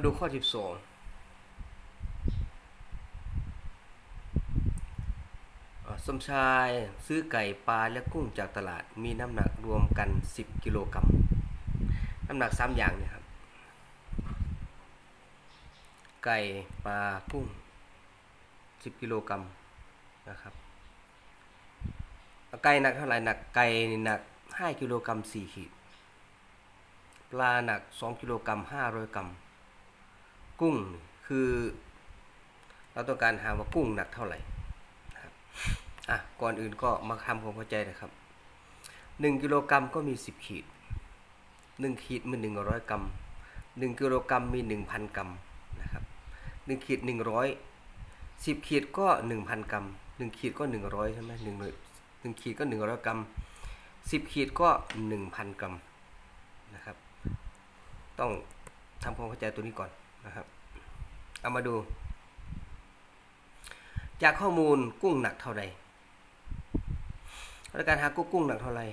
มาดูข้อ12อ่าสมชายซื้อไก่ปลาและกุ้งจากตลาดมีน้ำหนักรวมกัน 10 กิโลกรัมน้ำหนัก3อย่างเนี่ยครับ ไก่ปลากุ้ง 10 กิโลกรัมนะครับไก่หนักเท่าไหร่หนักไก่หนัก 5 กิโลกรัม4ขีดปลาหนัก 2 กิโลกรัม500 กรัม กุ้งคือ เราต้องการหาว่ากุ้งหนักเท่าไหร่นะครับอะก่อนอื่นก็มาทำความเข้าใจนะครับ1กิโลกรัมก็มี 10 ขีด 1 ขีดมี100 กรัม 1 กิโลกรัมมี 1,000 กรัมนะครับ1ขีด 100 10 ขีดก็ 1,000 กรัม 1 ขีดก็ 100 ใช่ไหม1 1ขีดก็ 100 กรัม 10 ขีดก็ 1,000 กรัมนะครับ ต้องทำความเข้าใจตัวนี้ก่อน นะครับ เอามาดู จากข้อมูลกุ้งหนักเท่าใดในการหากุ้งกุ้งหนักเท่าไหร่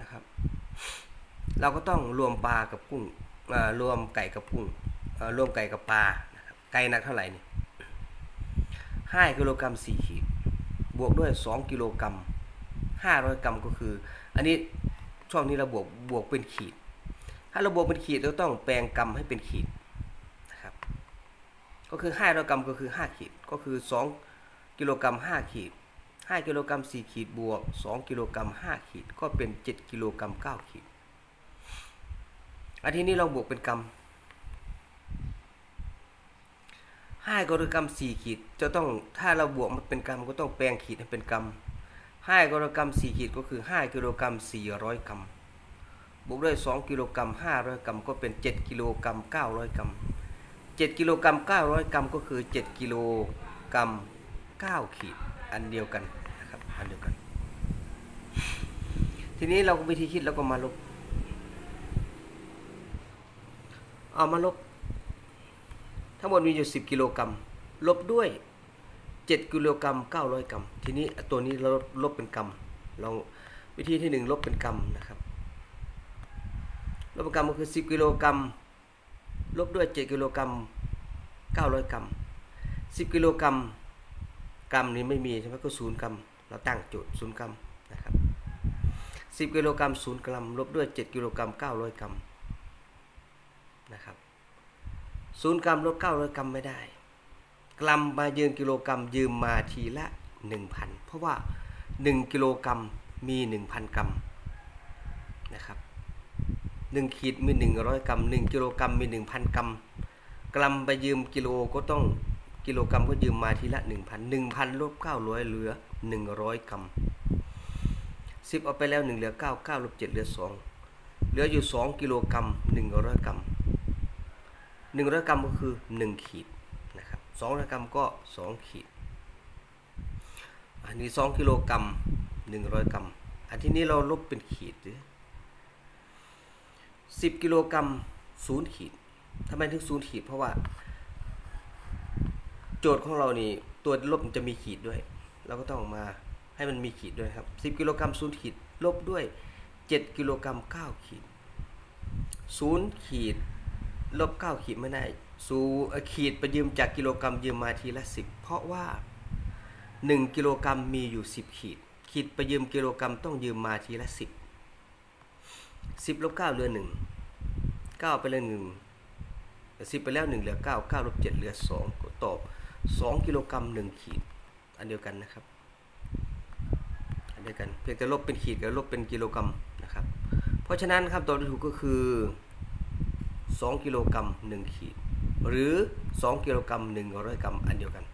นะครับ เราก็ต้องรวมปลากับกุ้งรวมไก่กับกุ้งรวมไก่กับปลาไก่หนักเท่าไหร่นี่ห้ากิโลกรัมสี่ขีด บวกด้วยสองกิโลกรัมห้าร้อยกรัมก็คือ อันนี้ช่องนี้เราบวกบวกเป็นขีด ถ้าเราบวกเป็นขีดเราต้องแปลงกรัมให้เป็นขีด ก็คือ5ร้อยกรัมก็คือ 5 ขีดก็คือ 2 กิโลกรัม 5 ขีด 5 กิโลกรัม 4 ขีดบวก 2 กิโลกรัม 5 ขีด ก็เป็น 7 กิโลกรัม 9 ขีดอันทีนี้เราบวกเป็นกรัม5กิโลกรัม4ขีดจะต้องถ้าเราบวกมันเป็นกรัมก็ต้องแปลงขีดให้เป็นกรัม5กิโลกรัม4ขีดก็คือ5กิโลกรัม400กรัมบวกด้วย2กิโลกรัม500กรัมก็เป็น7กิโลกรัม900กรัม 7กิโลกรัม900 กรัมก็คือ 7กิโลกรัม9ขีดอันเดียวกันนะครับอันเดียวกัน ทีนี้เราก็วิธีคิดแล้วก็มาลบเอามาลบ ทั้งหมดมีอยู่ 10 กิโลกรัม ลบด้วย 7 กิโลกรัม 900 กรัม ทีนี้ตัวนี้เราลบเป็นกรัมลองวิธีที่ 1 ลบเป็นกรัมนะครับ ลบเป็นกรัมก็คือ 10 กิโลกรัม ลบด้วย 7 กิโลกรัม900 กรัม 10 กิโลกรัม กรัมนี้ไม่มีใช่ไหมก็ศูนย์กรัม เราตั้งโจทย์ศูนย์กรัมนะครับ10 กิโลกรัมศูนย์กรัม ลบด้วย 7 กิโลกรัม900 กรัมนะครับศูนย์กรัมลบ900 กรัมไม่ได้ กรัมมายืนกิโลกรัมยืมมาทีละ 1,000 เพราะว่า 1 กิโลกรัมมี 1,000 กรัมนะครับ หนึ่งขีดมีหนึ่งร้อยกรัมหนึ่งกิโลกรัมมีหนึ่งพันกรัม กรัมไปยืมกิโลก็ต้องกิโลกรัมก็ยืมมาทีละหนึ่งพันหนึ่งพันลบเก้าร้อยเหลือหนึ่งร้อยกรัมสิบเอาไปแล้วหนึ่งเหลือเก้าเก้าลบเจ็ดเหลือสองเหลืออยู่สองกิโลกรัมหนึ่งร้อยกรัมหนึ่งร้อยกรัมก็คือหนึ่งขีดนะครับสองร้อยกรัมก็สองขีด อันนี้สองกิโลกรัมหนึ่งร้อยกรัม อันที่นี้เราลบเป็นขีดหรือ สิบกิโลกรัมศูนย์ขีดทำไมถึงศูนย์ขีด เพราะว่า โจทย์ของเรานี่ตัวลบมันจะมีขีดด้วย เราก็ต้องมาให้มันมีขีดด้วยครับสิบกิโลกรัมศูนย์ขีด ลบด้วยเจ็ดกิโลกรัมเก้าขีดศูนย์ขีด ลบเก้าขีดไม่ได้ศูนย์ขีดไปยืมจากกิโลกรัมยืมมาทีละสิบเพราะว่าหนึ่งกิโลกรัมมีอยู่สิบขีด ขีดไปยืมกิโลกรัมต้องยืมมาทีละสิบสิบลบเก้าเหลือหนึ่ง เก้าไปเลือหนึ่งสิบไปแล้วหนึ่งเหลือเก้าเก้าลบเจ็ดเหลือสองก็ตอบสองกิโลกรัมหนึ่งขีด อันเดียวกันนะครับ อันเดียวกันเพียงแต่ลบเป็นขีดกับลบเป็นกิโลกรัมนะครับ เพราะฉะนั้นคำตอบที่ถูกก็คือสองกิโลกรัมหนึ่งขีด หรือสองกิโลกรัมหนึ่งร้อยกรัมอันเดียวกัน